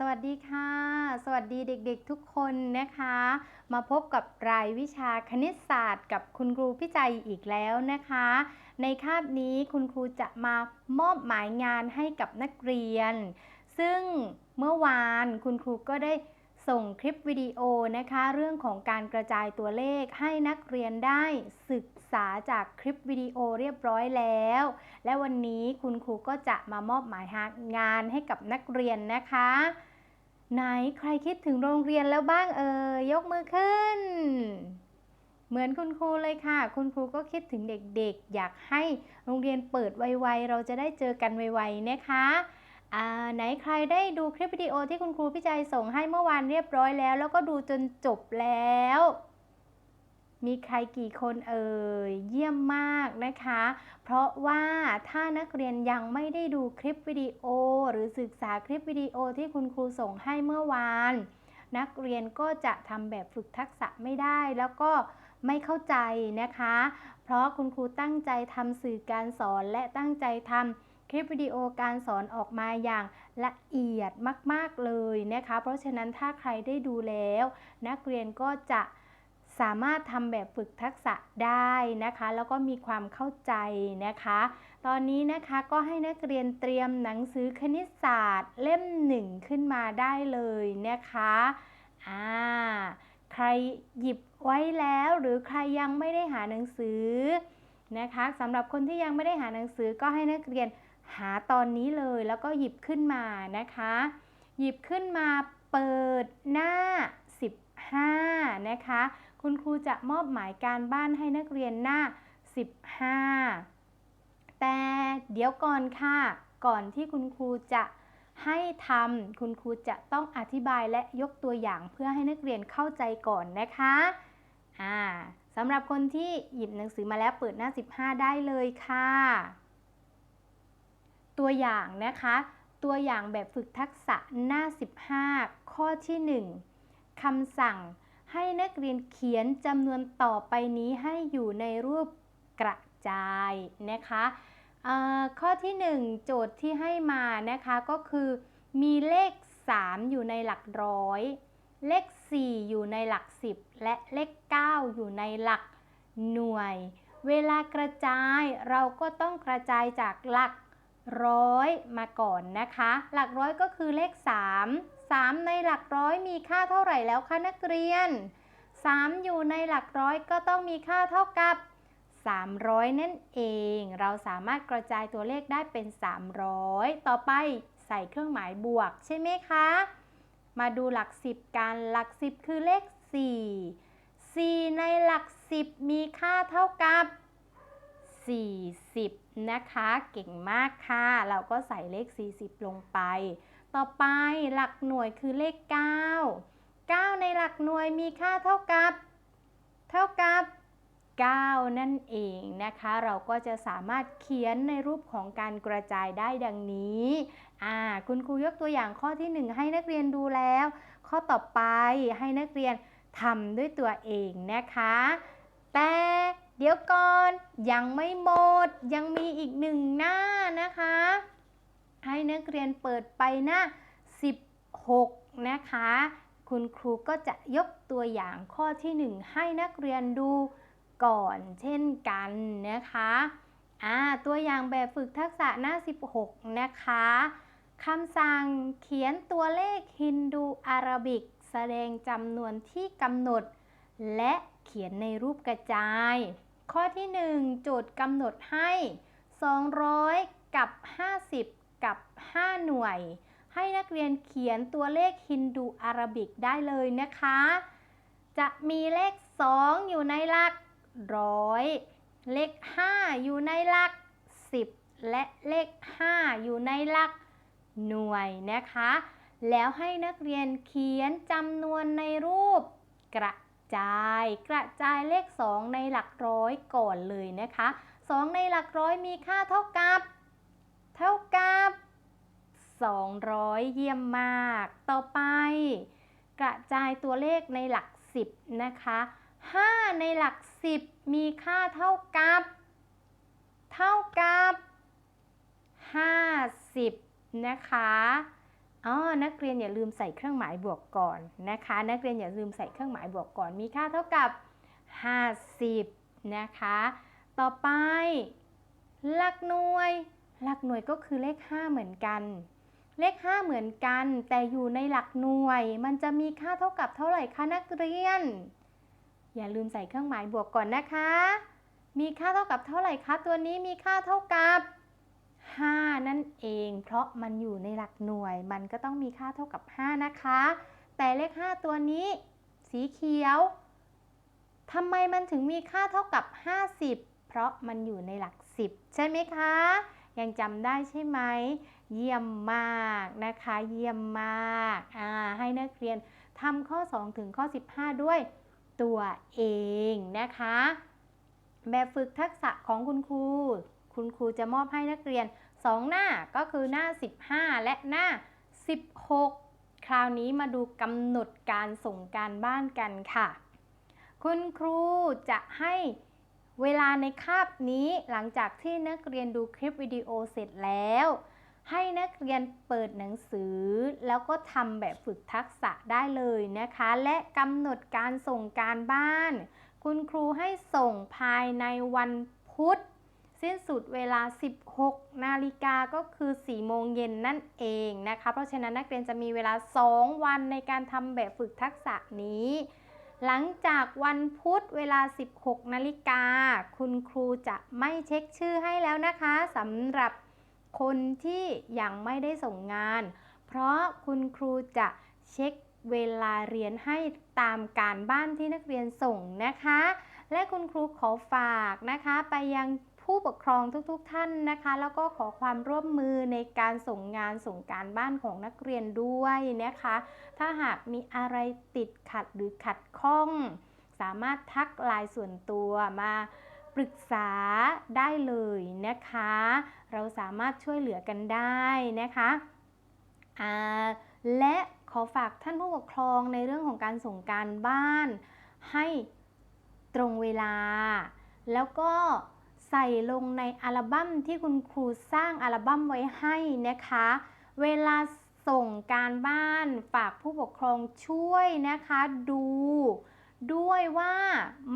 สวัสดีค่ะ สวัสดีเด็กๆทุกคนนะคะ มาพบกับรายวิชาคณิตศาสตร์ กับคุณครูพิจัยอีกแล้วนะคะ ในคาบนี้คุณครูจะมามอบหมายงานให้กับนักเรียน ซึ่งเมื่อวานคุณครูก็ได้ ส่งคลิปวิดีโอนะคะ เรื่องของการกระจายตัวเลขให้นักเรียนได้ศึกษาจากคลิปวิดีโอเรียบร้อยแล้ว และวันนี้คุณครูก็จะมามอบหมายงานให้กับนักเรียนนะคะ ไหนใครคิดถึงโรงเรียนแล้วบ้างเอ่ยยกมือขึ้น เหมือนคุณครูเลยค่ะ คุณครูก็คิดถึงเด็กๆ อยากให้โรงเรียนเปิดไวๆเราจะได้เจอกันไวๆนะคะ ไหนใครได้ดูคลิปวิดีโอที่คุณครูพิจัยส่งให้เมื่อวานเรียบร้อยแล้ว แล้วก็ดูจนจบแล้ว มีใครกี่คนเอ่ยเยี่ยมมากนะคะ เพราะว่าถ้านักเรียนยังไม่ได้ดูคลิปวิดีโอ หรือศึกษาคลิปวิดีโอที่คุณครูส่งให้เมื่อวาน นักเรียนก็จะทำแบบฝึกทักษะไม่ได้แล้วก็ไม่เข้าใจนะคะ เพราะคุณครูตั้งใจทำสื่อการสอนและตั้งใจทำ คลิปวิดีโอการสอนออกมาอย่างละเอียดมาก ๆ เลยนะคะ เพราะฉะนั้นถ้าใครได้ดูแล้ว นักเรียนก็จะสามารถทำแบบฝึกทักษะได้นะคะ แล้วก็มีความเข้าใจนะคะ ตอนนี้นะคะก็ให้นักเรียนเตรียมหนังสือคณิตศาสตร์เล่มหนึ่งขึ้นมาได้เลยนะคะอ่าใครหยิบไว้แล้วหรือใครยังไม่ได้หาหนังสือนะคะสำหรับคนที่ยังไม่ได้หาหนังสือก็ให้นักเรียน หาตอนนี้เลยแล้วก็หยิบขึ้นมานะคะ หยิบขึ้นมาเปิดหน้า 15 นะคะ คุณครูจะมอบหมายการบ้านให้นักเรียนหน้า 15 แต่เดี๋ยวก่อนค่ะ ก่อนที่คุณครูจะให้ทำคุณครูจะต้องอธิบายและยกตัวอย่างเพื่อให้นักเรียนเข้าใจก่อนนะคะอ่าสำหรับคนที่หยิบหนังสือมาแล้วเปิดหน้า 15 ได้เลยค่ะ ตัวอย่างนะคะ ตัวอย่างแบบฝึกทักษะหน้า 15 ข้อที่ 1คำสั่งให้นักเรียนเขียนจำนวนต่อไปนี้ให้อยู่ในรูปกระจายนะคะข้อที่ 1 โจทย์ที่ให้มานะคะก็คือมีเลข 3 อยู่ในหลักร้อย เลข 4 อยู่ในหลัก 10 และเลข 9 อยู่ในหลักหน่วย เวลากระจายเราก็ต้องกระจายจากหลัก ร้อยมาก่อนนะคะ หลักร้อยก็คือเลข 3 3 ในหลักร้อยมีค่าเท่าไหร่แล้วคะนักเรียน 3 อยู่ในหลักร้อยก็ต้องมีค่าเท่ากับ 300 นั่นเอง เราสามารถกระจายตัวเลขได้เป็น 300 ต่อไปใส่เครื่องหมายบวกใช่ไหมคะ มาดูหลัก 10 กัน หลัก 10 คือเลข 4 4 ในหลัก 10 มีค่าเท่ากับ 40 นะคะ เก่งมากค่ะ เราก็ใส่เลข 40 ลงไป ต่อไปหลักหน่วยคือเลข 9 9 ในหลักหน่วยมีค่าเท่ากับ เท่ากับ 9 นั่นเองนะคะ เราก็จะสามารถเขียนในรูปของการกระจายได้ดังนี้อ่าคุณครูยกตัวอย่างข้อที่ 1 ให้นักเรียนดูแล้ว ข้อต่อไปให้นักเรียนทำด้วยตัวเองนะคะ แต่ เดี๋ยวก่อนยังไม่หมด ยังมีอีกหนึ่งหน้านะคะ ให้นักเรียนเปิดไปหน้า 16 นะคะ คุณครูก็จะยกตัวอย่างข้อที่ 1 ให้นักเรียนดูก่อนเช่นกันนะคะอ่าตัวอย่างแบบฝึกทักษะหน้า 16 นะคะคำสั่งเขียนตัวเลขฮินดูอารบิก แสดงจำนวนที่กำหนด และเขียนในรูปกระจาย ข้อที่1โจทย์กำหนดให้ 200 กับ 50 กับ 5 หน่วย ให้นักเรียนเขียนตัวเลขฮินดูอารบิกได้เลยนะคะ จะมีเลข 2 อยู่ในหลักร้อยเลข 5 อยู่ในหลัก 10 และเลข 5 อยู่ในหลักหน่วยนะคะ แล้วให้นักเรียนเขียนจำนวนในรูปกระ จาย กระจายเลข 2 ในหลักร้อยก่อนเลยนะคะ 2 ในหลักร้อยมีค่าเท่ากับ เท่ากับ 200 เยี่ยมมาก ต่อไป กระจายตัวเลขในหลัก 10 นะคะ 5 ในหลัก 10 มีค่าเท่ากับ เท่ากับ 50 นะคะ อ๋อนักเรียนอย่าลืมใส่เครื่องหมายบวกก่อนนะคะ นักเรียนอย่าลืมใส่เครื่องหมายบวกก่อน มีค่าเท่ากับ 50 นะคะ ต่อไป หลักหน่วย หลักหน่วยก็คือเลข 5 เหมือนกัน เลข 5 เหมือนกัน แต่อยู่ในหลักหน่วย มันจะมีค่าเท่ากับเท่าไหร่คะนักเรียน อย่าลืมใส่เครื่องหมายบวกก่อนนะคะ มีค่าเท่ากับเท่าไหร่คะตัวนี้มีค่าเท่ากับ 5 นั่นเเพราะมันอยู่ในหลักหน่วย มันก็ต้องมีค่าเท่ากับ 5 นะคะ แต่เลข 5 ตัวนี้สีเขียวทำไมมันถึงมีค่าเท่ากับ 50 เพราะมันอยู่ในหลัก 10 ใช่ไหมคะ ยังจำได้ใช่ไหม เยี่ยมมากนะคะ เยี่ยมมากอ่าให้นักเรียนทำข้อ 2 ถึงข้อ 15 ด้วยตัวเองนะคะ แบบฝึกทักษะของคุณครู คุณครูจะมอบให้นักเรียน 2 หน้าก็คือหน้า 15 และหน้า 16 คราวนี้มาดูกำหนดการส่งการบ้านกันค่ะ คุณครูจะให้เวลาในคาบนี้หลังจากที่นักเรียนดูคลิปวิดีโอเสร็จแล้ว ให้นักเรียนเปิดหนังสือ แล้วก็ทำแบบฝึกทักษะได้เลยนะคะ และกำหนดการส่งการบ้าน คุณครูให้ส่งภายในวันพุธ สิ้นสุดเวลา 16 นาฬิกาก็คือ 4 โมงเย็นนั่นเองนะคะ เพราะฉะนั้นนักเรียนจะมีเวลา 2 วันในการทำแบบฝึกทักษะนี้ หลังจากวันพุธเวลา 16 นาฬิกา คุณครูจะไม่เช็คชื่อให้แล้วนะคะสำหรับคนที่ยังไม่ได้ส่งงาน เพราะคุณครูจะเช็คเวลาเรียนให้ตามการบ้านที่นักเรียนส่งนะคะ และคุณครูขอฝากนะคะไปยัง ผู้ปกครองทุกๆทท่านนะคะ แล้วก็ขอความร่วมมือในการส่งงานส่งการบ้านของนักเรียนด้วยนะคะ ถ้าหากมีอะไรติดขัดหรือขัดข้อง สามารถทักไลน์ส่วนตัวมาปรึกษาได้เลยนะคะ เราสามารถช่วยเหลือกันได้นะคะและขอฝากท่านผู้ปกครองในเรื่องของการส่งการบ้าน ให้ตรงเวลา แล้วก็ ใส่ลงในอัลบั้มที่คุณครูสร้างอัลบั้มไว้ให้นะคะ เวลาส่งการบ้านฝากผู้ปกครองช่วยนะคะดู ด้วยว่า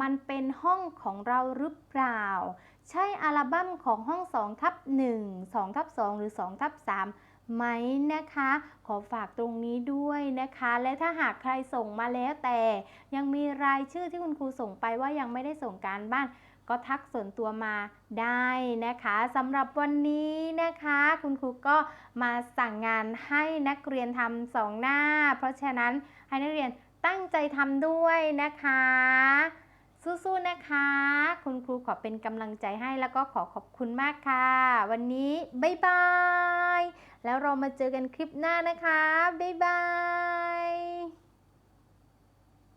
มันเป็นห้องของเราหรือเปล่า ใช่อัลบั้มของห้อง2ทับ1 2ทับ2หรือ2ทับ3ไหมนะคะ ขอฝากตรงนี้ด้วยนะคะ และถ้าหากใครส่งมาแล้วแต่ ยังมีรายชื่อที่คุณครูส่งไปว่ายังไม่ได้ส่งการบ้าน ก็ทักส่วนตัวมาได้นะคะสำหรับวันนี้นะคะ คุณครูก็มาสั่งงานให้นักเรียนทำสองหน้า เพราะฉะนั้นให้นักเรียนตั้งใจทำด้วยนะคะ สู้ๆนะคะ คุณครูขอเป็นกำลังใจให้แล้วก็ขอขอบคุณมากค่ะ วันนี้บ๊ายบาย แล้วเรามาเจอกันคลิปหน้านะคะ บ๊ายบาย